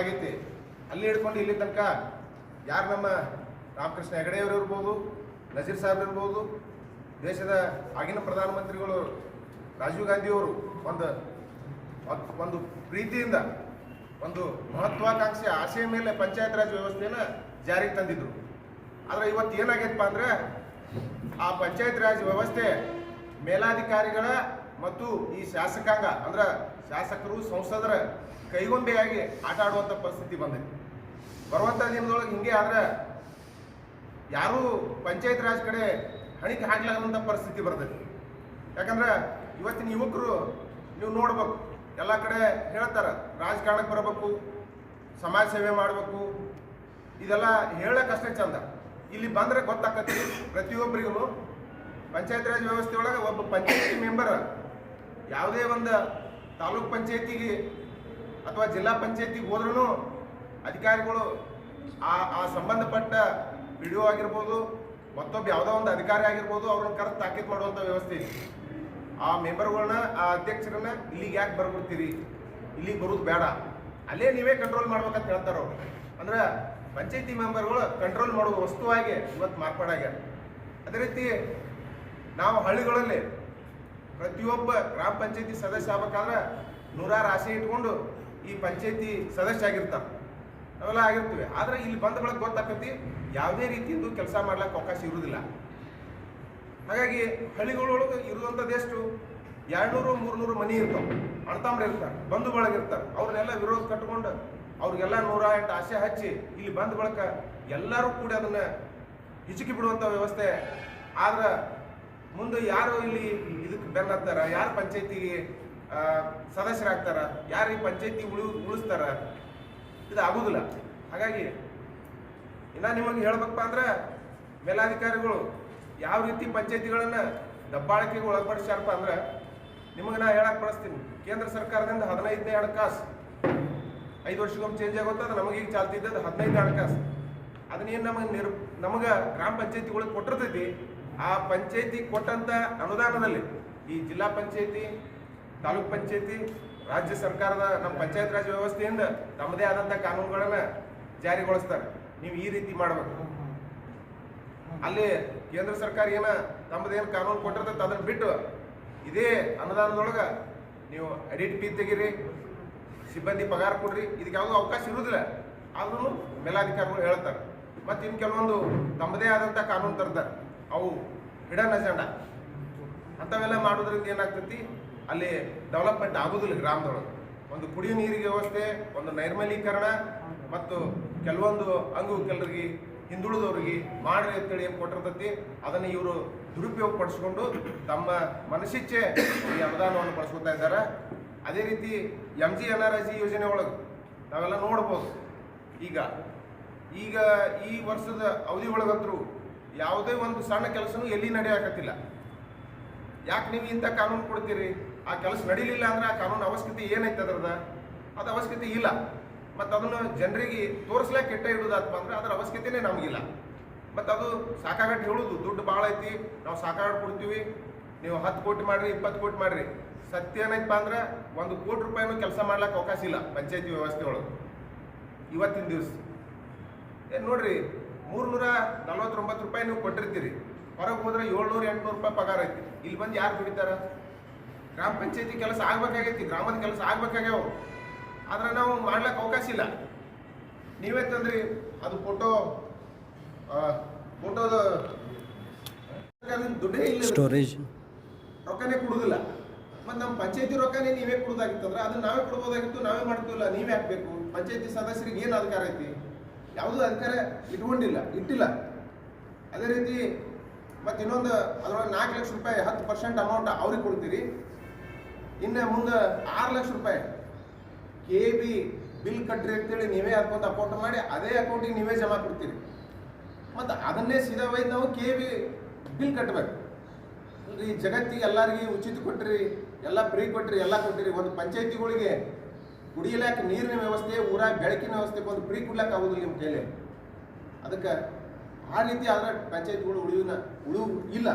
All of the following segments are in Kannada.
ಆಗೈತಿ ಅಲ್ಲಿ ಹಿಡ್ಕೊಂಡು ಇಲ್ಲಿ ತನಕ ಯಾರು ನಮ್ಮ ರಾಮಕೃಷ್ಣ ಹೆಗಡೆಯವರು ಇರ್ಬೋದು, ನಜೀರ್ ಸಾಹೇಬ್ ಇರ್ಬೋದು, ದೇಶದ ಆಗಿನ ಪ್ರಧಾನಮಂತ್ರಿಗಳು ರಾಜೀವ್ ಗಾಂಧಿಯವರು ಒಂದು ಒಂದು ಪ್ರೀತಿಯಿಂದ ಒಂದು ಮಹತ್ವಾಕಾಂಕ್ಷೆ ಆಸೆಯ ಮೇಲೆ ಪಂಚಾಯತ್ ರಾಜ್ ವ್ಯವಸ್ಥೆಯನ್ನು ಜಾರಿಗೆ ತಂದಿದ್ರು. ಆದರೆ ಇವತ್ತು ಏನಾಗೈತಪ್ಪ ಅಂದ್ರೆ ಆ ಪಂಚಾಯತ್ ರಾಜ್ ವ್ಯವಸ್ಥೆ ಮೇಲಾಧಿಕಾರಿಗಳ ಮತ್ತು ಈ ಶಾಸಕಾಂಗ, ಅಂದ್ರೆ ಶಾಸಕರು, ಸಂಸದರ ಕೈಗೊಂಬೆಯಾಗಿ ಆಟ ಆಡುವಂಥ ಪರಿಸ್ಥಿತಿ ಬಂದೈತಿ ಬರುವಂಥ ದಿನದೊಳಗೆ ಹಿಂಗೆ ಆದ್ರೆ ಯಾರೂ ಪಂಚಾಯತ್ ರಾಜ್ ಕಡೆ ಹಣಿಕೆ ಹಾಕ್ಲಾಗದಂಥ ಪರಿಸ್ಥಿತಿ ಬರ್ತೈತಿ ಯಾಕಂದ್ರೆ ಇವತ್ತಿನ ಯುವಕರು ನೀವು ನೋಡ್ಬೇಕು, ಎಲ್ಲ ಕಡೆ ಹೇಳ್ತಾರೆ, ರಾಜಕಾರಣಕ್ಕೆ ಬರಬೇಕು, ಸಮಾಜ ಸೇವೆ ಮಾಡಬೇಕು, ಇದೆಲ್ಲ ಹೇಳಕ್ಕಷ್ಟೇ ಚಂದ. ಇಲ್ಲಿ ಬಂದ್ರೆ ಗೊತ್ತಾಕತಿ ಪ್ರತಿಯೊಬ್ಬರಿಗೂ ಪಂಚಾಯತ್ ರಾಜ್ ವ್ಯವಸ್ಥೆ ಒಳಗೆ ಒಬ್ಬ ಪಂಚಾಯತಿ ಮೆಂಬರ್ ಯಾವುದೇ ಒಂದು ತಾಲೂಕ್ ಪಂಚಾಯತಿಗೆ ಅಥವಾ ಜಿಲ್ಲಾ ಪಂಚಾಯತಿಗೆ ಹೋದ್ರೂ ಅಧಿಕಾರಿಗಳು ಆ ಆ ಸಂಬಂಧಪಟ್ಟ ಪಿ ಒ ಆಗಿರ್ಬೋದು, ಮತ್ತೊಬ್ಬ ಯಾವುದೋ ಒಂದು ಅಧಿಕಾರಿ ಆಗಿರ್ಬೋದು, ಅವ್ರನ್ನ ಕರೆದು ತಾಕೀತು ಮಾಡುವಂಥ ವ್ಯವಸ್ಥೆ ಇದೆ. ಆ ಮೆಂಬರ್ಗಳನ್ನ, ಆ ಅಧ್ಯಕ್ಷರನ್ನ ಇಲ್ಲಿಗೆ ಯಾಕೆ ಬರ್ಬಿಡ್ತೀರಿ? ಇಲ್ಲಿಗೆ ಬರೋದು ಬೇಡ. ಅಲ್ಲೇ ನೀವೇ ಕಂಟ್ರೋಲ್ ಮಾಡ್ಬೇಕಂತ ಹೇಳ್ತಾರೆ ಅವ್ರು. ಅಂದ್ರೆ ಪಂಚಾಯತಿ ಮೆಂಬರ್ಗಳು ಕಂಟ್ರೋಲ್ ಮಾಡುವ ವಸ್ತುವಾಗಿ ಇವತ್ತು ಮಾರ್ಪಾಡಾಗ್ಯಾರ. ಅದೇ ರೀತಿ ನಾವು ಹಳ್ಳಿಗಳಲ್ಲಿ ಪ್ರತಿಯೊಬ್ಬ ಗ್ರಾಮ ಪಂಚಾಯತಿ ಸದಸ್ಯ ಆಗ್ಬೇಕಾದ್ರೆ ನೂರಾರು ಆಸೆ ಇಟ್ಕೊಂಡು ಈ ಪಂಚಾಯತಿ ಸದಸ್ಯ ಆಗಿರ್ತಾವೆ ಅವೆಲ್ಲ ಆಗಿರ್ತೀವಿ. ಆದ್ರೆ ಇಲ್ಲಿ ಬಂದ ಬಳಕ ಗೊತ್ತಾಕತಿ, ಯಾವುದೇ ರೀತಿಯಿಂದ ಕೆಲಸ ಮಾಡ್ಲಿಕ್ಕೆ ಅವಕಾಶ ಇರುವುದಿಲ್ಲ ಹಾಗಾಗಿ ಹಳ್ಳಿಗಳೊಳಗೆ ಇರುವಂಥದ್ದು ಎಷ್ಟು? ಎರಡ್ನೂರು, ಮೂರ್ನೂರು ಮನಿ ಇರ್ತಾವೆ. ಅಣತಾಮ್ರೆ ಇರ್ತಾರೆ ಬಂಧು ಬಳಗ ಇರ್ತಾರೆ. ಅವ್ರನ್ನೆಲ್ಲ ವಿರೋಧ ಕಟ್ಕೊಂಡು ಅವ್ರಿಗೆಲ್ಲ ನೂರ ಎಂಟು ಆಸೆ ಹಚ್ಚಿ ಇಲ್ಲಿ ಬಂದ ಬಳಕ ಎಲ್ಲರೂ ಕೂಡಿ ಅದನ್ನ ಹಿಚುಕಿ ಬಿಡುವಂಥ ವ್ಯವಸ್ಥೆ. ಆದ್ರೆ ಮುಂದೆ ಯಾರು ಇಲ್ಲಿ ಇದಕ್ಕೆ ಬೆನ್ನತ್ತಾರ? ಯಾರು ಪಂಚಾಯತಿಗೆ ಸದಸ್ಯರಾಗ್ತಾರ ಯಾರು ಈ ಪಂಚಾಯತಿ ಉಳಿ, ಉಳಿಸ್ತಾರ? ಇದು ಆಗುದಿಲ್ಲ. ಹಾಗಾಗಿ, ಇನ್ನ ನಿಮಗೆ ಹೇಳ್ಬೇಕಪ್ಪ ಅಂದ್ರೆ, ಮೇಲಾಧಿಕಾರಿಗಳು ಯಾವ ರೀತಿ ಪಂಚಾಯತಿಗಳನ್ನ ದಬ್ಬಾಳಿಕೆಗೆ ಒಳಪಡಿಸ್ಯಾರಪ್ಪ ಅಂದ್ರೆ, ನಿಮಗೆ ನಾ ಹೇಳಕ್ ಬಳಸ್ತೀನಿ. ಕೇಂದ್ರ ಸರ್ಕಾರದಿಂದ ಹದಿನೈದನೇ ಹಣಕಾಸು. ಐದು ವರ್ಷಕ್ಕೊಮ್ಮೆ ಚೇಂಜ್ ಆಗುತ್ತೆ ಅದು ನಮಗೀಗ ಚಾಲ್ತಿ ಚಾಲ್ತಿದ್ದದ್ದು ಹದಿನೈದು ಹಣಕಾಸು. ಅದನ್ನೇನು ನಮಗೆ ನಿರ್, ನಮಗೆ ಗ್ರಾಮ ಪಂಚಾಯತಿಗಳಿಗೆ ಕೊಟ್ಟಿರ್ತೈತಿ, ಆ ಪಂಚಾಯತಿ ಕೊಟ್ಟಂತ ಅನುದಾನದಲ್ಲಿ ಈ ಜಿಲ್ಲಾ ಪಂಚಾಯತಿ ತಾಲೂಕ್ ಪಂಚಾಯತಿ, ರಾಜ್ಯ ಸರ್ಕಾರದ ನಮ್ಮ ಪಂಚಾಯತ್ ರಾಜ್ ವ್ಯವಸ್ಥೆಯಿಂದ ತಮ್ಮದೇ ಆದಂಥ ಕಾನೂನುಗಳನ್ನ ಜಾರಿಗೊಳಿಸ್ತಾರೆ. ನೀವು ಈ ರೀತಿ ಮಾಡಬೇಕು. ಅಲ್ಲಿ ಕೇಂದ್ರ ಸರ್ಕಾರ ಏನ ತಮ್ಮದೇನು ಕಾನೂನು ಕೊಟ್ಟಿರ್ತೈತೆ ಅದನ್ನ ಬಿಟ್ಟು ಇದೇ ಅನುದಾನದೊಳಗೆ ನೀವು ಅಡಿಟ್ ಪಿ ತೆಗೀರಿ, ಸಿಬ್ಬಂದಿ ಪಗಾರ ಕೊಡ್ರಿ, ಇದಕ್ಕೆ ಯಾವುದೂ ಅವಕಾಶ ಇರುವುದಿಲ್ಲ ಆದ್ರೂ ಮೇಲಾಧಿಕಾರಿಗಳು ಹೇಳ್ತಾರೆ. ಮತ್ತು ಇನ್ನು ಕೆಲವೊಂದು ತಮ್ಮದೇ ಆದಂಥ ಕಾನೂನು ತರ್ತಾರೆ. ಅವು ಹಿಡನ್ ಅಜೆಂಡ ಅಂಥವೆಲ್ಲ ಮಾಡೋದ್ರಿಂದ ಏನಾಗ್ತೈತಿ? ಅಲ್ಲಿ ಡೆವಲಪ್ಮೆಂಟ್ ಆಗೋದಿಲ್ಲ ಗ್ರಾಮದೊಳಗೆ. ಒಂದು ಕುಡಿಯುವ ನೀರಿಗೆ ವ್ಯವಸ್ಥೆ, ಒಂದು ನೈರ್ಮಲೀಕರಣ ಮತ್ತು ಕೆಲವೊಂದು ಅಂಗವಿಕಲರಿಗೆ ಹಿಂದುಳಿದವ್ರಿಗೆ ಮಾಡ್ರಿ ಅಂತೇಳಿ ಏನು ಕೊಟ್ಟಿರ್ತೈತಿ, ಅದನ್ನು ಇವರು ದುರುಪಯೋಗ ಪಡಿಸ್ಕೊಂಡು ತಮ್ಮ ಮನಸ್ಸಿಚ್ಛೆ ಈ ಅನುದಾನವನ್ನು ಬಳಸ್ಕೊತಾ ಇದ್ದಾರೆ. ಅದೇ ರೀತಿ M G N R I C ಯೋಜನೆ ಒಳಗೆ ನಾವೆಲ್ಲ ನೋಡ್ಬೋದು. ಈಗ ಈಗ ಈ ವರ್ಷದ ಅವಧಿ ಒಳಗಂತರೂ ಯಾವುದೇ ಒಂದು ಸಣ್ಣ ಕೆಲಸನೂ ಎಲ್ಲಿ ನಡೆಯಾಕತ್ತಿಲ್ಲ. ಯಾಕೆ ನೀವು ಇಂಥ ಕಾನೂನು ಕೊಡ್ತೀರಿ? ಆ ಕೆಲಸ ನಡೀಲಿಲ್ಲ ಅಂದ್ರೆ ಆ ಕಾನೂನು ಅವಶ್ಯಕತೆ ಏನೈತೆ ಅದರದ ಅದು ಅವಶ್ಯಕತೆ ಇಲ್ಲ. ಮತ್ತು ಅದನ್ನು ಜನರಿಗೆ ತೋರಿಸ್ಲಿಕ್ಕೆ ಕೆಟ್ಟ ಇಡೋದಾತ್ಮ ಅಂದ್ರೆ ಅದರ ಅವಶ್ಯಕತೆನೇ ನಮಗಿಲ್ಲ. ಮತ್ತು ಅದು ಸಾಕಾಗಟ್ಟು ಹೇಳುದು, ದುಡ್ಡು ಭಾಳ ಐತಿ, ನಾವು ಸಾಕಾಗಟ್ಟು ಕೊಡ್ತೀವಿ, ನೀವು ಹತ್ತು ಕೋಟಿ ಮಾಡ್ರಿ, ಇಪ್ಪತ್ತು ಕೋಟಿ ಮಾಡ್ರಿ. ಸತ್ಯ ಏನೈತಪ್ಪ ಅಂದ್ರೆ ಒಂದು ಕೋಟಿ ರೂಪಾಯಿನೂ ಕೆಲಸ ಮಾಡ್ಲಿಕ್ಕೆ ಅವಕಾಶ ಇಲ್ಲ ಪಂಚಾಯತಿ ವ್ಯವಸ್ಥೆ ಒಳಗೆ. ಇವತ್ತಿನ ದಿವಸ. ಏನು ನೋಡ್ರಿ, ಮೂರ್ನೂರ ನಲ್ವತ್ತೊಂಬತ್ತು ರೂಪಾಯಿ ನೀವು ಕೊಟ್ಟಿರ್ತೀರಿ. ಹೊರಗೆ ಹೋದ್ರೆ ಏಳ್ನೂರ ಎಂಟುನೂರು ರೂಪಾಯಿ ಪಗಾರ ಐತಿ. ಇಲ್ಲಿ ಬಂದು ಯಾರು ದುಡಿತಾರ? ಗ್ರಾಮ ಪಂಚಾಯತಿ ಕೆಲಸ ಆಗ್ಬೇಕಾಗೈತಿ ಗ್ರಾಮದ ಕೆಲಸ ಆಗ್ಬೇಕಾಗ್ಯಾವ. ಆದ್ರೆ ನಾವು ಮಾಡ್ಲಿಕ್ಕೆ ಅವಕಾಶ ಇಲ್ಲ. ನೀವೇ ತಂದ್ರಿ ಅದು ಫೋಟೋ ಫೋಟೋದ ದುಡ್ಡೇ ಇಲ್ಲ ಸ್ಟೋರೇಜ್ ರೊಕ್ಕನೇ ಕೊಡುದಿಲ್ಲ. ಮತ್ತು ನಮ್ಮ ಪಂಚಾಯತಿ ರೊಕ್ಕನೇ ನೀವೇ ಕೊಡೋದಾಗಿತ್ತಂದ್ರೆ ಅದನ್ನ ನಾವೇ ಕೊಡ್ಬೋದಾಗಿತ್ತು ನಾವೇ ಮಾಡ್ತಿಲ್ಲ ನೀವೇ ಹಾಕ್ಬೇಕು. ಪಂಚಾಯತಿ ಸದಸ್ಯರಿಗೆ ಏನು ಅಧಿಕಾರ ಐತಿ? ಯಾವುದೂ ಅಧಿಕಾರ ಇಟ್ಕೊಂಡಿಲ್ಲ ಇಟ್ಟಿಲ್ಲ. ಅದೇ ರೀತಿ ಮತ್ತು ಇನ್ನೊಂದು ಅದ್ರೊಳಗೆ ನಾಲ್ಕು ಲಕ್ಷ ರೂಪಾಯಿ ಹತ್ತು ಪರ್ಸೆಂಟ್ ಅಮೌಂಟ್ ಅವ್ರಿಗೆ ಕೊಡ್ತೀರಿ. ಇನ್ನು ಮುಂದೆ ಆರು ಲಕ್ಷ ರೂಪಾಯಿ. ಕೆ ಬಿ ಬಿಲ್ ಕಟ್ಟ್ರಿ ಅಂತೇಳಿ ನೀವೇ ಅಕೌಂಟ್ ಅಕೌಂಟ್ ಮಾಡಿ ಅದೇ ಅಕೌಂಟಿಗೆ ನೀವೇ ಜಮಾ ಕೊಡ್ತೀರಿ. ಮತ್ತು ಅದನ್ನೇ ಸೀದಾ ಒಯ್ದು ನಾವು ಕೆ ಬಿ ಬಿಲ್ ಕಟ್ಟಬೇಕು ಈ ಜಗತ್ತಿಗೆ ಎಲ್ಲರಿಗೆ ಉಚಿತ ಕೊಟ್ಟಿರಿ ಎಲ್ಲ ಫ್ರೀ ಕೊಟ್ಟಿರಿ ಎಲ್ಲ ಕೊಟ್ಟಿರಿ ಒಂದು ಪಂಚಾಯತಿಗಳಿಗೆ ಕುಡಿಯಲಾಕ ನೀರಿನ ವ್ಯವಸ್ಥೆ, ಊರಾಗ ಬೆಳಕಿನ ವ್ಯವಸ್ಥೆ ಒಂದು ಫ್ರೀ ಕೊಡ್ಲಾಕೆ ಆಗೋದಿಲ್ಲ ನಿಮ್ಮ ಕೈಲಿ. ಅದಕ್ಕೆ ಆ ರೀತಿ ಆದರೆ ಪಂಚಾಯತ್ಗಳು ಉಳಿಯುನ ಉಳಿವು ಇಲ್ಲ.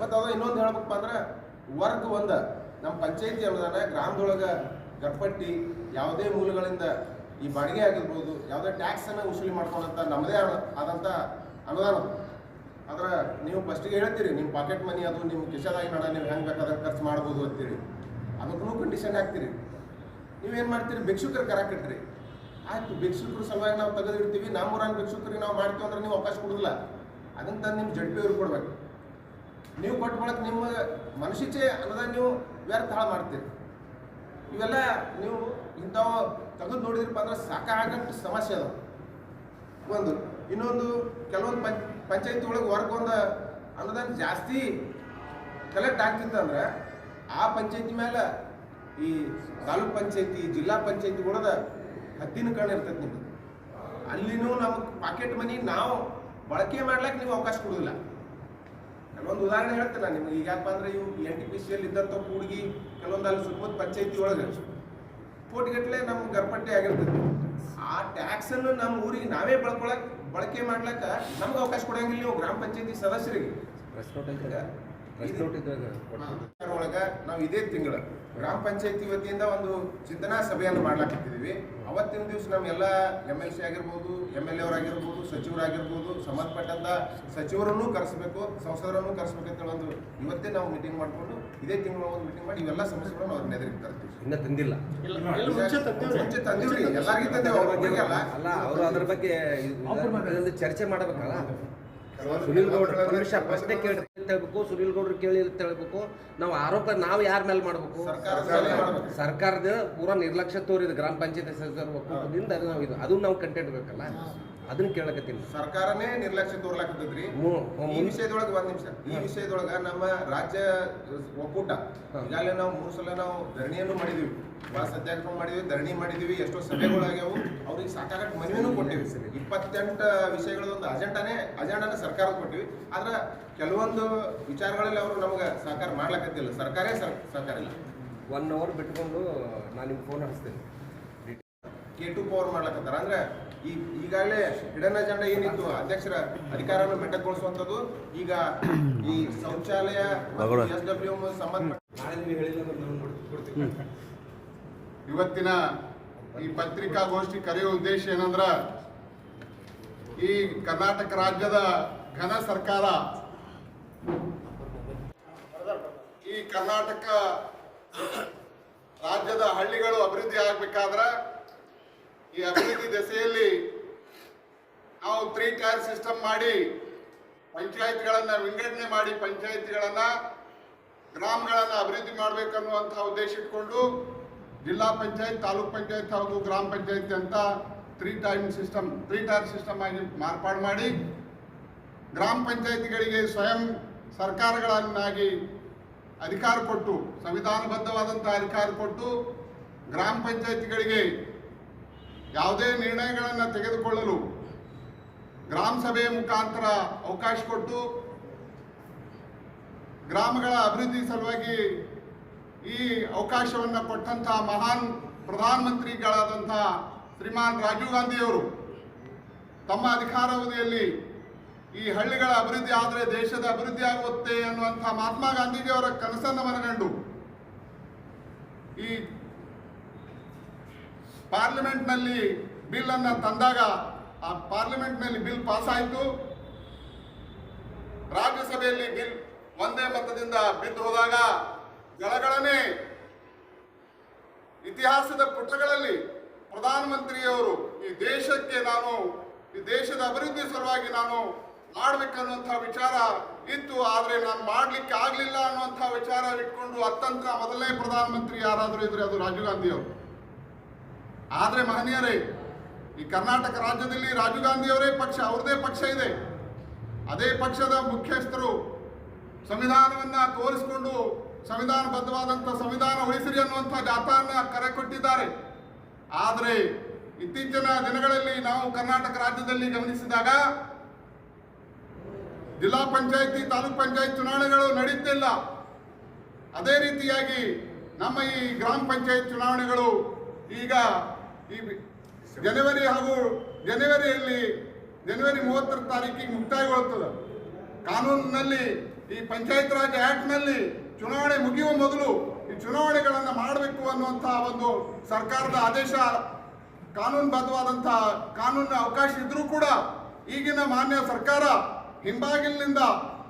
ಮತ್ತು ಅದು ಇನ್ನೊಂದು ಹೇಳ್ಬೇಕಪ್ಪ ಅಂದ್ರೆ, ವರ್ಗ ಒಂದು. ನಮ್ಮ ಪಂಚಾಯತಿ ಅನುದಾನ ಗ್ರಾಮದೊಳಗೆ ಗಟ್ಪಟ್ಟಿ ಯಾವುದೇ ಮೂಲಗಳಿಂದ ಈ ಬಾಡಿಗೆ ಆಗಿರ್ಬೋದು, ಯಾವುದೇ ಟ್ಯಾಕ್ಸ್ ಅನ್ನ ವಸೂಲಿ ಮಾಡ್ಕೊಂಡಂತ ನಮ್ಮದೇ ಆದ- ಆದಂತ ಅನುದಾನ. ಆದ್ರೆ ನೀವು ಫಸ್ಟಿಗೆ ಹೇಳ್ತೀರಿ ನಿಮ್ಮ ಪಾಕೆಟ್ ಮನಿ ಅದು ನಿಮ್ಮ ಕಿಶದಾಗಿ ಹಣ ನೀವು ಹೆಂಗೆ ಬೇಕಾದ್ರೆ ಖರ್ಚು ಮಾಡ್ಬೋದು ಅಂತೇಳಿ ಅದಕ್ಕೂ ಕಂಡೀಷನ್ ಹಾಕ್ತೀರಿ. ನೀವೇನು ಮಾಡ್ತೀರಿ, ಭಿಕ್ಷುಕರು ಕರಾಕಿಟ್ರಿ ಆಯ್ತು, ಭಿಕ್ಷುಕರು ಸಲುವಾಗಿ ನಾವು ತೆಗೆದಿಡ್ತೀವಿ ನಮ್ಮೂರಾನ ಭಿಕ್ಷುಕರಿಗೆ ನಾವು ಮಾಡ್ತೀವಿ ಅಂದ್ರೆ ನೀವು ಅವಕಾಶ ಕೊಡೋದಿಲ್ಲ. ಅದನ್ನ ನಿಮ್ಮ ಜಡ್ಪಿ ಕೊಡ್ಬೇಕು. ನೀವು ಕೊಟ್ಟ ನಿಮ್ಮ ಮನಸ್ಸಿಚ್ಛೆ ಅನ್ನೋದನ್ನ ನೀವು ವ್ಯರ್ಥ ಹಾಳು ಮಾಡ್ತೀರಿ. ಇವೆಲ್ಲ ನೀವು ಇಂಥವು ತೆಗೆದು ನೋಡಿದ್ರಪ್ಪ ಅಂದ್ರೆ ಸಾಕಾಗಷ್ಟು ಸಮಸ್ಯೆ ಅದು. ಒಂದು, ಇನ್ನೊಂದು ಕೆಲವೊಂದು ಪಂಚ ಪಂಚಾಯತಿ ಒಳಗೆ ವರ್ಗ ಒಂದು ಅನುದಾನ ಜಾಸ್ತಿ ಕಲೆಕ್ಟ್ ಆಗ್ತಿತ್ತಂದ್ರೆ ಆ ಪಂಚಾಯತಿ ಮೇಲೆ ಈ ತಾಲೂಕ್ ಪಂಚಾಯತಿ, ಜಿಲ್ಲಾ ಪಂಚಾಯತಿಗಳದ ಹದ್ದಿನ ಕಣ್ಣು ಇರ್ತೈತೆ ನಿಮ್ಗೆ ಅಲ್ಲಿನೂ ನಮಗೆ ಪಾಕೆಟ್ ಮನಿ ನಾವು ಬಳಕೆ ಮಾಡ್ಲಿಕ್ಕೆ ನೀವು ಅವಕಾಶ ಕೊಡೋದಿಲ್ಲ. ಕೆಲವೊಂದು ಉದಾಹರಣೆ ಹೇಳ್ತೇನೆ ನಾನು ನಿಮ್ಗೆ. ಈಗಪ್ಪ ಅಂದ್ರೆ ಇವು ಎನ್ ಟಿ ಪಿ ಸಿ ಅಲ್ಲಿ ಇದ್ದಂಥ ಹುಡುಗಿ ಕೆಲವೊಂದು ಅಲ್ಲಿ ಸುತ್ತಮುತ್ತ ಪಂಚಾಯತಿ ಒಳಗೆ. ಕೋಟಿಗಟ್ಟಲೆ ನಮ್ಮ ಗರ್ಪಟ್ಟೆ ಆಗಿರ್ತದೆ. ಆ ಟ್ಯಾಕ್ಸನ್ನು ನಮ್ಮ ಊರಿಗೆ ನಾವೇ ಬಳಕೊಳಕ್ ಬಳಕೆ ಮಾಡ್ಲಕ್ಕ ನಮ್ಗೆ ಅವಕಾಶ ಕೊಡಂಗಿಲ್ಲ ನೀವು ಗ್ರಾಮ ಪಂಚಾಯತಿ ಸದಸ್ಯರಿಗೆ. ಒಳಗ ನಾವು ಇದೇ ತಿಂಗಳ ಗ್ರಾಮ ಪಂಚಾಯತಿ ವತಿಯಿಂದ ಒಂದು ಚಿಂತನಾ ಸಭೆಯನ್ನು ಮಾಡ್ಲಾಕಿದ್ದೀವಿ ಅವತ್ತಿನ ದಿವಸ ನಮ್ಮೆಲ್ಲ ಎಂ ಎಲ್ ಸಿ ಆಗಿರ್ಬೋದು ಎಂ ಎಲ್ ಎ ಅವರಾಗಿರ್ಬೋದು ಸಚಿವರಾಗಿರ್ಬೋದು ಸಂಬಂಧಪಟ್ಟಂತ ಸಚಿವರನ್ನು ಕರೆಸಬೇಕು ಸಂಸದರನ್ನು ಕರೆಸಬೇಕಂತ ಒಂದು ಇವತ್ತೇ ನಾವು ಮೀಟಿಂಗ್ ಮಾಡಿಕೊಂಡು ಇದೇ ತಿಂಗಳ ಒಂದು ಮೀಟಿಂಗ್ ಮಾಡಿ ಇವೆಲ್ಲ ಸಮಸ್ಯೆಗಳನ್ನು ಅವ್ರ ಎದುರಿಗೆ ತರ್ತೀವಿ. ಇನ್ನ ತಂದಿಲ್ಲ. ಮುಂಚೆ ತಂದಿವ್ರಿ. ಎಲ್ಲರಿಗೂ ತಂದೇವೆ ಬಗ್ಗೆ ಅಲ್ಲ. ಅವರು ಅದ್ರ ಬಗ್ಗೆ ಚರ್ಚೆ ಮಾಡಬೇಕಲ್ಲ. ಸುನಿಲ್ ಗೌಡ್ರ ಪ್ರಶ್ನೆ ಕೇಳಿ ಹೇಳ್ಬೇಕು ಸುನೀಲ್ ಗೌಡ್ರು ಕೇಳಿ ಅಂತ ಹೇಳ್ಬೇಕು. ನಾವು ಆರೋಪ ನಾವು ಯಾರ ಮೇಲೆ ಮಾಡ್ಬೇಕು. ಸರ್ಕಾರದ ಪೂರಾ ನಿರ್ಲಕ್ಷ್ಯ ತೋರಿದ ಗ್ರಾಮ ಪಂಚಾಯತ್ ಸದಸ್ಯರು ಒಕ್ಕೂಟದಿಂದ ಅದು ನಾವು ಇದು ಅದನ್ನ ನಾವು ಕಂಟೆಂಟ್ ಬೇಕಲ್ಲ? ಅದನ್ನ ಕೇಳಕತ್ತೀನಿ. ಸರ್ಕಾರನೇ ನಿರ್ಲಕ್ಷ್ಯ ತೋರ್ಲಾಕತ್ತದ್ರಿ. ಈ ವಿಷಯದೊಳಗ ಒಂದ್ ನಿಮಿಷ. ಈ ವಿಷಯದೊಳಗ ನಮ್ಮ ರಾಜ್ಯ ಒಕ್ಕೂಟ. ಈಗಾಗಲೇ ನಾವು ಮೂರು ಸಲ ನಾವು ಧರಣಿಯನ್ನು ಮಾಡಿದೀವಿ. ಬಹಳ ಸತ್ಯಾಗ್ರಹ ಮಾಡಿದ್ವಿ ಧರಣಿ ಮಾಡಿದೀವಿ ಎಷ್ಟೋ ಸಭೆಗಳಾಗ್ಯಾವು ಅವ್ರಿಗೆ ಸಾಕಾಗಟ್ಟು ಮನವಿನೂ ಕೊಟ್ಟಿವಿ. ಇಪ್ಪತ್ತೆಂಟು ವಿಷಯಗಳದೊಂದು ಅಜೆಂಡಾನೇ ಅಜೆಂಡಾನ ಸರ್ಕಾರ ಕೊಟ್ಟಿವಿ. ಆದ್ರೆ ಕೆಲವೊಂದು ವಿಚಾರಗಳಲ್ಲಿ ಅವರು ನಮ್ಗೆ ಸಹಕಾರ ಮಾಡ್ಲಾಕತ್ತಿಲ್ಲ. ಸರ್ಕಾರೇ ಸರ್ ಸಹಕಾರ ಇಲ್ಲ. ಒನ್ ಅವರ್ ಬಿಟ್ಕೊಂಡು ನಾನು ನಿಮ್ಗೆ ಫೋನ್ ಹಚ್ತೇನೆ. ಕೆ ಟು ಪವರ್ ಮಾಡ್ಲಕತ್ತಾರ. ಅಂದ್ರೆ ಈ ಈಗಾಗಲೇ ಹಿಡನ್ ಅಜೆಂಡಾ ಏನಿತ್ತು ಅಧ್ಯಕ್ಷರ ಅಧಿಕಾರವನ್ನು ಮೆಟ್ಟಗೊಳಿಸುವಂಥದ್ದು ಈಗ ಈ ಶೌಚಾಲಯ ಎಸ್ ಡಬ್ಲ್ಯೂ ಸಂಬಂಧ ಇವತ್ತಿನ ಈ ಪತ್ರಿಕಾಗೋಷ್ಠಿ ಕರೆಯುವ ಉದ್ದೇಶ ಏನಂದ್ರ ಈ ಕರ್ನಾಟಕ ರಾಜ್ಯದ ಘನ ಸರ್ಕಾರ ಈ ಕರ್ನಾಟಕ ರಾಜ್ಯದ ಹಳ್ಳಿಗಳು ಅಭಿವೃದ್ಧಿ ಆಗ್ಬೇಕಾದ್ರ ಈ ಅಭಿವೃದ್ಧಿ ದೆಸೆಯಲ್ಲಿ ನಾವು ತ್ರೀ ಟೈರ್ ಸಿಸ್ಟಮ್ ಮಾಡಿ ಪಂಚಾಯತ್ಗಳನ್ನ ವಿಂಗಡಣೆ ಮಾಡಿ ಪಂಚಾಯತ್ಗಳನ್ನ ಗ್ರಾಮಗಳನ್ನ ಅಭಿವೃದ್ಧಿ ಮಾಡಬೇಕನ್ನುವಂತಹ ಉದ್ದೇಶ ಇಟ್ಕೊಂಡು ಜಿಲ್ಲಾ ಪಂಚಾಯತ್, ತಾಲೂಕ್ ಪಂಚಾಯತ್ ಹಾಗೂ ಗ್ರಾಮ ಪಂಚಾಯತ್ ಅಂತ three time system, three tier system ಆಗಿ ಮಾರ್ಪಾಡು ಮಾಡಿ ಗ್ರಾಮ ಪಂಚಾಯತ್ಗಳಿಗೆ ಸ್ವಯಂ ಸರ್ಕಾರಗಳನ್ನಾಗಿ ಅಧಿಕಾರ ಕೊಟ್ಟು ಸಂವಿಧಾನಬದ್ಧವಾದಂಥ ಅಧಿಕಾರ ಕೊಟ್ಟು ಗ್ರಾಮ ಪಂಚಾಯತಿಗಳಿಗೆ ಯಾವುದೇ ನಿರ್ಣಯಗಳನ್ನು ತೆಗೆದುಕೊಳ್ಳಲು ಗ್ರಾಮ ಸಭೆ ಮುಖಾಂತರ ಅವಕಾಶ ಕೊಟ್ಟು ಗ್ರಾಮಗಳ ಅಭಿವೃದ್ಧಿ ಸಲುವಾಗಿ ಈ ಅವಕಾಶವನ್ನು ಕೊಟ್ಟಂತಹ ಮಹಾನ್ ಪ್ರಧಾನಮಂತ್ರಿಗಳಾದಂಥ ಶ್ರೀಮಾನ್ ರಾಜೀವ್ ಗಾಂಧಿಯವರು ತಮ್ಮ ಅಧಿಕಾರಾವಧಿಯಲ್ಲಿ ಈ ಹಳ್ಳಿಗಳ ಅಭಿವೃದ್ಧಿ ಆದರೆ ದೇಶದ ಅಭಿವೃದ್ಧಿ ಆಗುತ್ತೆ ಅನ್ನುವಂಥ ಮಹಾತ್ಮ ಗಾಂಧೀಜಿಯವರ ಕನಸನ್ನು ಮನಗಂಡು ಈ ಪಾರ್ಲಿಮೆಂಟ್ನಲ್ಲಿ ಬಿಲ್ಲನ್ನು ತಂದಾಗ ಆ ಪಾರ್ಲಿಮೆಂಟ್ನಲ್ಲಿ ಬಿಲ್ ಪಾಸ್ ಆಯಿತು ರಾಜ್ಯಸಭೆಯಲ್ಲಿ ಬಿಲ್ ಒಂದೇ ಮತದಿಂದ ಬಿದ್ದು ಹೋದಾಗ ಗಳಗಳನೆ ಇತಿಹಾಸದ ಪುಟಗಳಲ್ಲಿ ಪ್ರಧಾನಮಂತ್ರಿಯವರು ಈ ದೇಶಕ್ಕೆ ನಾನು, ಈ ದೇಶದ ಅಭಿವೃದ್ಧಿ ಸಲುವಾಗಿ ನಾನು ಮಾಡಬೇಕನ್ನುವಂಥ ವಿಚಾರ ಇತ್ತು. ಆದರೆ ನಾನು ಮಾಡಲಿಕ್ಕೆ ಆಗಲಿಲ್ಲ ಅನ್ನುವಂಥ ವಿಚಾರ ಇಟ್ಕೊಂಡು ಅತ್ಯಂತ ಮೊದಲನೇ ಪ್ರಧಾನಮಂತ್ರಿ ಯಾರಾದರೂ ಇದ್ರೆ ಅದು ರಾಜೀವ್ ಗಾಂಧಿ ಅವರು ಆದ್ರೆ ಮಹನೀಯರೇ, ಈ ಕರ್ನಾಟಕ ರಾಜ್ಯದಲ್ಲಿ ರಾಜೀವ್ ಗಾಂಧಿಯವರೇ ಪಕ್ಷ ಅವ್ರದೇ ಪಕ್ಷ ಇದೆ. ಅದೇ ಪಕ್ಷದ ಮುಖ್ಯಸ್ಥರು ಸಂವಿಧಾನವನ್ನ ತೋರಿಸಿಕೊಂಡು ಸಂವಿಧಾನಬದ್ಧವಾದಂಥ ಸಂವಿಧಾನ ಉಳಿಸಿರಿ ಅನ್ನುವಂಥ ಜಾಥಾನ ಕರೆ ಕೊಟ್ಟಿದ್ದಾರೆ. ಆದರೆ ಇತ್ತೀಚಿನ ದಿನಗಳಲ್ಲಿ ನಾವು ಕರ್ನಾಟಕ ರಾಜ್ಯದಲ್ಲಿ ಗಮನಿಸಿದಾಗ ಜಿಲ್ಲಾ ಪಂಚಾಯತಿ, ತಾಲೂಕ್ ಪಂಚಾಯತ್ ಚುನಾವಣೆಗಳು ನಡೆಯುತ್ತಿಲ್ಲ ಅದೇ ರೀತಿಯಾಗಿ ನಮ್ಮ ಈ ಗ್ರಾಮ ಪಂಚಾಯತ್ ಚುನಾವಣೆಗಳು ಈಗ ಈ ಜನವರಿ ಹಾಗೂ ಜನವರಿಯಲ್ಲಿ ಜನವರಿ ಮೂವತ್ತರ ತಾರೀಕಿಗೆ ಮುಕ್ತಾಯಗೊಳ್ಳುತ್ತದೆ. ಕಾನೂನಿನಲ್ಲಿ ಈ ಪಂಚಾಯತ್ ರಾಜ್ ಆ್ಯಕ್ಟ್ನಲ್ಲಿ ಚುನಾವಣೆ ಮುಗಿಯುವ ಮೊದಲು ಈ ಚುನಾವಣೆಗಳನ್ನು ಮಾಡಬೇಕು ಅನ್ನುವಂತಹ ಒಂದು ಸರ್ಕಾರದ ಆದೇಶ ಕಾನೂನುಬದ್ಧವಾದಂತಹ ಕಾನೂನಿನ ಅವಕಾಶ ಇದ್ರೂ ಕೂಡ ಈಗಿನ ಮಾನ್ಯ ಸರ್ಕಾರ ಹಿಂಬಾಗಿಲಿನಿಂದ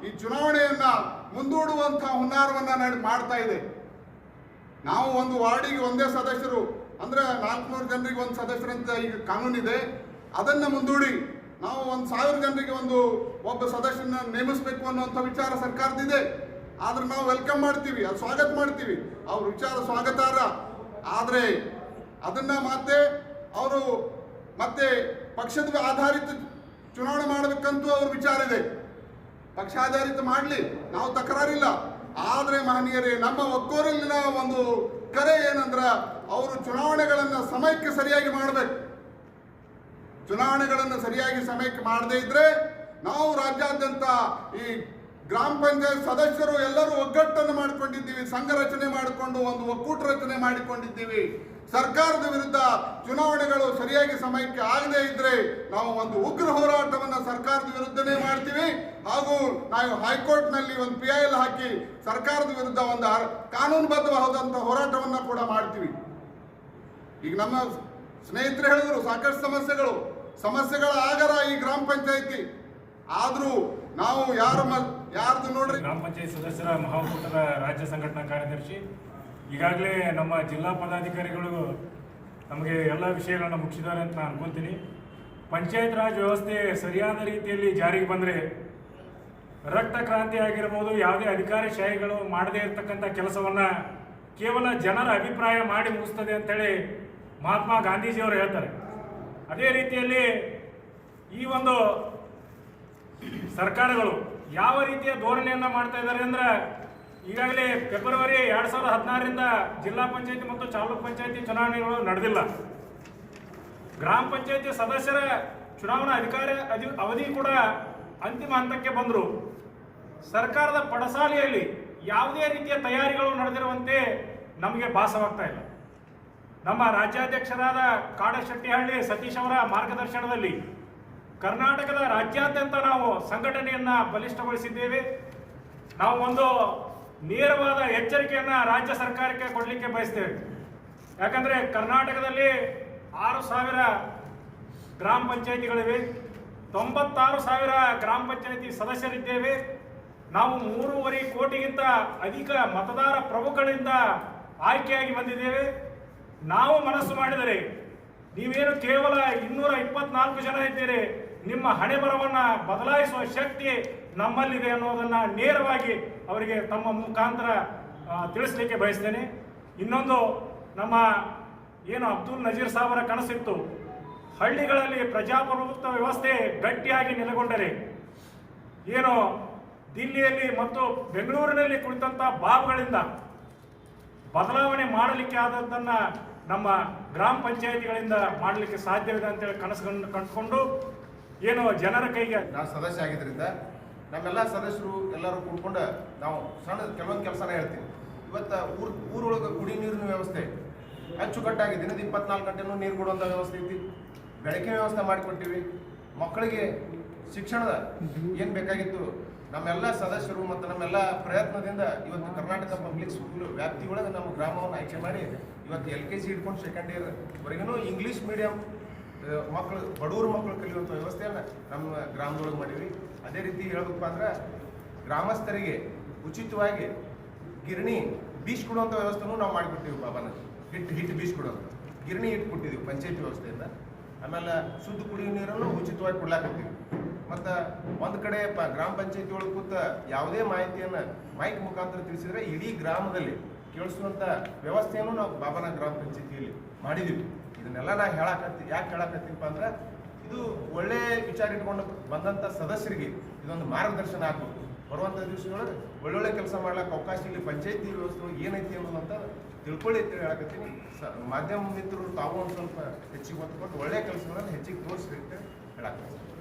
ಈ ಚುನಾವಣೆಯನ್ನ ಮುಂದೂಡುವಂತಹ ಹುನ್ನಾರವನ್ನ ಮಾಡ್ತಾ ಇದೆ. ನಾವು ಒಂದು ವಾರ್ಡಿಗೆ ಒಂದೇ ಸದಸ್ಯರು ಅಂದ್ರೆ ನಾಲ್ಕುನೂರು ಜನರಿಗೆ ಒಂದು ಸದಸ್ಯರಂತ ಈಗ ಕಾನೂನಿದೆ ಅದನ್ನ ಮುಂದೂಡಿ ನಾವು ಒಂದು ಸಾವಿರ ಜನರಿಗೆ ಒಂದು ಒಬ್ಬ ಸದಸ್ಯನ ನೇಮಿಸಬೇಕು ಅನ್ನುವಂಥ ವಿಚಾರ ಸರ್ಕಾರದಿದೆ ಆದ್ರೆ ನಾವು ವೆಲ್ಕಮ್ ಮಾಡ್ತೀವಿ, ಅದು ಸ್ವಾಗತ ಮಾಡ್ತೀವಿ. ಅವ್ರ ವಿಚಾರ ಸ್ವಾಗತಾರ ಆದರೆ ಅದನ್ನ ಮತ್ತೆ ಅವರು ಮತ್ತೆ ಪಕ್ಷದ ಆಧಾರಿತ ಚುನಾವಣೆ ಮಾಡಬೇಕಂತೂ ಅವ್ರ ವಿಚಾರ ಇದೆ. ಪಕ್ಷಾಧಾರಿತ ಮಾಡಲಿ, ನಾವು ತಕರಾರಿಲ್ಲ. ಆದರೆ ಮಹನೀಯರೇ, ನಮ್ಮ ಒಕ್ಕೋರಲ್ಲಿನ ಒಂದು ಕರೆ ಏನಂದ್ರೆ ಅವರು ಚುನಾವಣೆಗಳನ್ನು ಸಮಯಕ್ಕೆ ಸರಿಯಾಗಿ ಮಾಡಬೇಕು. ಚುನಾವಣೆಗಳನ್ನು ಸರಿಯಾಗಿ ಸಮಯಕ್ಕೆ ಮಾಡದೇ ಇದ್ರೆ ನಾವು ರಾಜ್ಯಾದ್ಯಂತ ಈ ಗ್ರಾಮ ಪಂಚಾಯತ್ ಸದಸ್ಯರು ಎಲ್ಲರೂ ಒಗ್ಗಟ್ಟನ್ನು ಮಾಡಿಕೊಂಡಿದ್ದೀವಿ. ಸಂಘ ರಚನೆ ಮಾಡಿಕೊಂಡು ಒಂದು ಒಕ್ಕೂಟ ರಚನೆ ಮಾಡಿಕೊಂಡಿದ್ದೀವಿ. ಸರ್ಕಾರದ ವಿರುದ್ಧ ಚುನಾವಣೆಗಳು ಸರಿಯಾಗಿ ಸಮಯಕ್ಕೆ ಆಗದೇ ಇದ್ರೆ ನಾವು ಒಂದು ಉಗ್ರ ಹೋರಾಟವನ್ನು ಸರ್ಕಾರದ ವಿರುದ್ಧನೇ ಮಾಡ್ತೀವಿ. ಹಾಗೂ ನಾವು ಹೈಕೋರ್ಟ್ನಲ್ಲಿ ಒಂದು ಪಿ ಐ ಎಲ್ ಹಾಕಿ ಸರ್ಕಾರದ ವಿರುದ್ಧ ಒಂದು ಕಾನೂನುಬದ್ಧವಾದಂಥ ಹೋರಾಟವನ್ನು ಕೂಡ ಮಾಡ್ತೀವಿ. ಈಗ ನಮ್ಮ ಸ್ನೇಹಿತರು ಹೇಳಿದ್ರು ಸಾಕಷ್ಟು ಸಮಸ್ಯೆಗಳು. ಸಮಸ್ಯೆಗಳ ಆಗರ ಈ ಗ್ರಾಮ ಪಂಚಾಯತಿ. ಆದರೂ ನಾವು ಯಾರ ಯಾರ್ದು ನೋಡ್ರಿ? ಗ್ರಾಮ ಪಂಚಾಯತ್ ಸದಸ್ಯರ ಮಹಾಕೂಟದ ರಾಜ್ಯ ಸಂಘಟನಾ ಕಾರ್ಯದರ್ಶಿ ಈಗಾಗಲೇ ನಮ್ಮ ಜಿಲ್ಲಾ ಪದಾಧಿಕಾರಿಗಳು ನಮಗೆ ಎಲ್ಲ ವಿಷಯಗಳನ್ನ ಮುಗಿಸಿದ್ದಾರೆ ಅಂತ ನಾನು ಅನ್ಕೊಂತೀನಿ. ಪಂಚಾಯತ್ ರಾಜ್ ವ್ಯವಸ್ಥೆ ಸರಿಯಾದ ರೀತಿಯಲ್ಲಿ ಜಾರಿಗೆ ಬಂದರೆ ರಕ್ತ ಕ್ರಾಂತಿ ಆಗಿರ್ಬೋದು, ಯಾವುದೇ ಅಧಿಕಾರಶಾಹಿಗಳು ಮಾಡದೇ ಇರತಕ್ಕಂಥ ಕೆಲಸವನ್ನ ಕೇವಲ ಜನರ ಅಭಿಪ್ರಾಯ ಮಾಡಿ ಮುಗಿಸ್ತದೆ ಅಂತೇಳಿ ಮಹಾತ್ಮ ಗಾಂಧೀಜಿಯವರು ಹೇಳ್ತಾರೆ. ಅದೇ ರೀತಿಯಲ್ಲಿ ಈ ಒಂದು ಸರ್ಕಾರಗಳು ಯಾವ ರೀತಿಯ ಧೋರಣೆಯನ್ನು ಮಾಡ್ತಾ ಇದ್ದಾರೆ ಅಂದ್ರೆ ಈಗಾಗಲೇ ಫೆಬ್ರವರಿ ಎರಡ್ ಸಾವಿರದ ಹದಿನಾರರಿಂದ ಜಿಲ್ಲಾ ಪಂಚಾಯತಿ ಮತ್ತು ತಾಲೂಕ್ ಪಂಚಾಯತಿ ಚುನಾವಣೆಗಳು ನಡೆದಿಲ್ಲ. ಗ್ರಾಮ ಪಂಚಾಯತಿ ಸದಸ್ಯರ ಚುನಾವಣಾ ಅಧಿಕಾರ ಅಧಿ- ಅವಧಿ ಕೂಡ ಅಂತಿಮ ಹಂತಕ್ಕೆ ಬಂದರು. ಸರ್ಕಾರದ ಪಡಸಾಲೆಯಲ್ಲಿ ಯಾವುದೇ ರೀತಿಯ ತಯಾರಿಗಳು ನಡೆದಿರುವಂತೆ ನಮಗೆ ಭಾಸವಾಗ್ತಾ ಇಲ್ಲ. ನಮ್ಮ ರಾಜ್ಯಾಧ್ಯಕ್ಷರಾದ ಕಾಡಶೆಟ್ಟಿಹಳ್ಳಿ ಸತೀಶ್ ಅವರ ಮಾರ್ಗದರ್ಶನದಲ್ಲಿ ಕರ್ನಾಟಕದ ರಾಜ್ಯಾದ್ಯಂತ ನಾವು ಸಂಘಟನೆಯನ್ನ ಬಲಿಷ್ಠಗೊಳಿಸಿದ್ದೇವೆ. ನಾವು ಒಂದು ನೇರವಾದ ಎಚ್ಚರಿಕೆಯನ್ನ ರಾಜ್ಯ ಸರ್ಕಾರಕ್ಕೆ ಕೊಡಲಿಕ್ಕೆ ಬಯಸ್ತೇವೆ. ಯಾಕಂದ್ರೆ ಕರ್ನಾಟಕದಲ್ಲಿ ಆರು ಸಾವಿರ ಗ್ರಾಮ ಪಂಚಾಯಿತಿಗಳಿವೆ. ತೊಂಬತ್ತಾರು ಸಾವಿರ ಗ್ರಾಮ ಪಂಚಾಯಿತಿ ಸದಸ್ಯರಿದ್ದೇವೆ. ನಾವು ಮೂರುವರೆ ಕೋಟಿಗಿಂತ ಅಧಿಕ ಮತದಾರ ಪ್ರಭುಗಳಿಂದ ಆಯ್ಕೆಯಾಗಿ ಬಂದಿದ್ದೇವೆ. ನಾವು ಮನಸ್ಸು ಮಾಡಿದರೆ ನೀವೇನು ಕೇವಲ ಇನ್ನೂರ ಇಪ್ಪತ್ನಾಲ್ಕು ಜನ ಇದ್ದೀರಿ. ನಿಮ್ಮ ಹಣೆ ಬರವನ್ನ ಬದಲಾಯಿಸುವ ಶಕ್ತಿ ನಮ್ಮಲ್ಲಿದೆ ಅನ್ನೋದನ್ನ ನೇರವಾಗಿ ಅವರಿಗೆ ತಮ್ಮ ಮುಖಾಂತರ ತಿಳಿಸ್ಲಿಕ್ಕೆ ಬಯಸ್ತೇನೆ. ಇನ್ನೊಂದು, ನಮ್ಮ ಏನು ಅಬ್ದುಲ್ ನಜೀರ್ ಸಾಹಬರ ಕನಸಿತ್ತು, ಹಳ್ಳಿಗಳಲ್ಲಿ ಪ್ರಜಾಪ್ರಭುತ್ವ ವ್ಯವಸ್ಥೆ ಗಟ್ಟಿಯಾಗಿ ನೆಲೆಗೊಂಡರೆ, ಏನು ದಿಲ್ಲಿಯಲ್ಲಿ ಮತ್ತು ಬೆಂಗಳೂರಿನಲ್ಲಿ ಕುಳಿತಂತ ಬಾಬುಗಳಿಂದ ಬದಲಾವಣೆ ಮಾಡಲಿಕ್ಕೆ ಆದದ್ದನ್ನ ನಮ್ಮ ಗ್ರಾಮ ಪಂಚಾಯಿತಿಗಳಿಂದ ಮಾಡಲಿಕ್ಕೆ ಸಾಧ್ಯವಿದೆ ಅಂತೇಳಿ ಕನಸುಗಳನ್ನು ಕಂಡುಕೊಂಡು, ಏನು ಜನರ ಕೈಗೆ ನಾನು ಸದಸ್ಯ ಆಗಿದ್ದರಿಂದ ನಮ್ಮೆಲ್ಲ ಸದಸ್ಯರು ಎಲ್ಲರೂ ಕೂಡ್ಕೊಂಡು ನಾವು ಸಣ್ಣ ಕೆಲವೊಂದು ಕೆಲಸನ ಹೇಳ್ತೀವಿ. ಇವತ್ತು ಊರ್ ಊರೊಳಗೆ ಕುಡಿ ನೀರಿನ ವ್ಯವಸ್ಥೆ ಅಚ್ಚುಕಟ್ಟಾಗಿ ದಿನದ ಇಪ್ಪತ್ನಾಲ್ಕು ಗಂಟೆನೂ ನೀರು ಕೊಡುವಂಥ ವ್ಯವಸ್ಥೆ ಐತಿ. ಬೆಳಕಿನ ವ್ಯವಸ್ಥೆ ಮಾಡಿಕೊಟ್ಟಿವಿ. ಮಕ್ಕಳಿಗೆ ಶಿಕ್ಷಣದ ಏನು ಬೇಕಾಗಿತ್ತು ನಮ್ಮೆಲ್ಲ ಸದಸ್ಯರು ಮತ್ತು ನಮ್ಮೆಲ್ಲ ಪ್ರಯತ್ನದಿಂದ ಇವತ್ತು ಕರ್ನಾಟಕ ಪಬ್ಲಿಕ್ ಸ್ಕೂಲ್ ವ್ಯಾಪ್ತಿಯೊಳಗೆ ನಮ್ಮ ಗ್ರಾಮವನ್ನು ಆಯ್ಕೆ ಮಾಡಿ ಇವತ್ತು ಎಲ್ ಕೆ ಜಿ ಹಿಡ್ಕೊಂಡು ಸೆಕೆಂಡ್ ಇಯರ್ ವರೆಗೂ ಇಂಗ್ಲೀಷ್ ಮೀಡಿಯಂ ಮಕ್ಕಳು ಬಡವರು ಮಕ್ಕಳು ಕಲಿಯುವಂಥ ವ್ಯವಸ್ಥೆಯನ್ನು ನಮ್ಮ ಗ್ರಾಮದೊಳಗೆ ಮಾಡೀವಿ. ಅದೇ ರೀತಿ ಹೇಳ್ಬೇಕಪ್ಪ ಅಂದ್ರೆ ಗ್ರಾಮಸ್ಥರಿಗೆ ಉಚಿತವಾಗಿ ಗಿರಣಿ ಬೀಸ್ ಕೊಡುವಂಥ ವ್ಯವಸ್ಥೆನೂ ನಾವು ಮಾಡಿಕೊಟ್ಟಿವಿ ಬಾಬಾನ ಹಿಟ್ಟು ಹಿಟ್ಟು ಬೀಸ್ ಕೊಡುವಂಥ ಗಿರಣಿ ಹಿಟ್ಟು ಕೊಟ್ಟಿದ್ದೀವಿ ಪಂಚಾಯತಿ ವ್ಯವಸ್ಥೆಯಿಂದ. ಆಮೇಲೆ ಶುದ್ಧ ಕುಡಿಯುವ ನೀರನ್ನು ಉಚಿತವಾಗಿ ಕೊಡ್ಲಾಕತ್ತೀವಿ. ಮತ್ತು ಒಂದು ಕಡೆ ಪ ಗ್ರಾಮ ಪಂಚಾಯತಿ ಒಳಗೆ ಕೂತ ಯಾವುದೇ ಮಾಹಿತಿಯನ್ನು ಮೈಕ್ ಮುಖಾಂತರ ತಿಳಿಸಿದರೆ ಇಡೀ ಗ್ರಾಮದಲ್ಲಿ ಕೇಳಿಸುವಂಥ ವ್ಯವಸ್ಥೆಯನ್ನು ನಾವು ಬಾಬಾನ ಗ್ರಾಮ ಪಂಚಾಯತಿಯಲ್ಲಿ ಮಾಡಿದ್ದೀವಿ ಇದನ್ನೆಲ್ಲ ನಾ ಹೇಳಕತ್ತಿ ಯಾಕೆ ಹೇಳಕತ್ತೀವಪ್ಪ ಅಂದ್ರೆ ಇದು ಒಳ್ಳೆ ವಿಚಾರ ಇಟ್ಕೊಂಡು ಬಂದಂಥ ಸದಸ್ಯರಿಗೆ ಇದೊಂದು ಮಾರ್ಗದರ್ಶನ ಆಗ್ಬೋದು. ಬರುವಂಥ ದಿವಸಗಳೊಳಗೆ ಒಳ್ಳೊಳ್ಳೆ ಕೆಲಸ ಮಾಡ್ಲಿಕ್ಕೆ ಅವಕಾಶ ಇಲ್ಲಿ ಪಂಚಾಯತಿ ವ್ಯವಸ್ಥೆ ಏನೈತಿ ಅನ್ನೋದಂತ ತಿಳ್ಕೊಳ್ಳಿ ಅಂತ ಹೇಳಕತ್ತೀನಿ. ಸ ಮಾಧ್ಯಮ ಮಿತ್ರರು ತಾವು ಒಂದು ಸ್ವಲ್ಪ ಹೆಚ್ಚಿಗೆ ಒತ್ತು ಕೊಟ್ಟು ಒಳ್ಳೆ ಕೆಲಸಗಳನ್ನು ಹೆಚ್ಚಿಗೆ ತೋರಿಸ್ಬೇಕು ಅಂತ ಹೇಳಕತ್ತೀನಿ.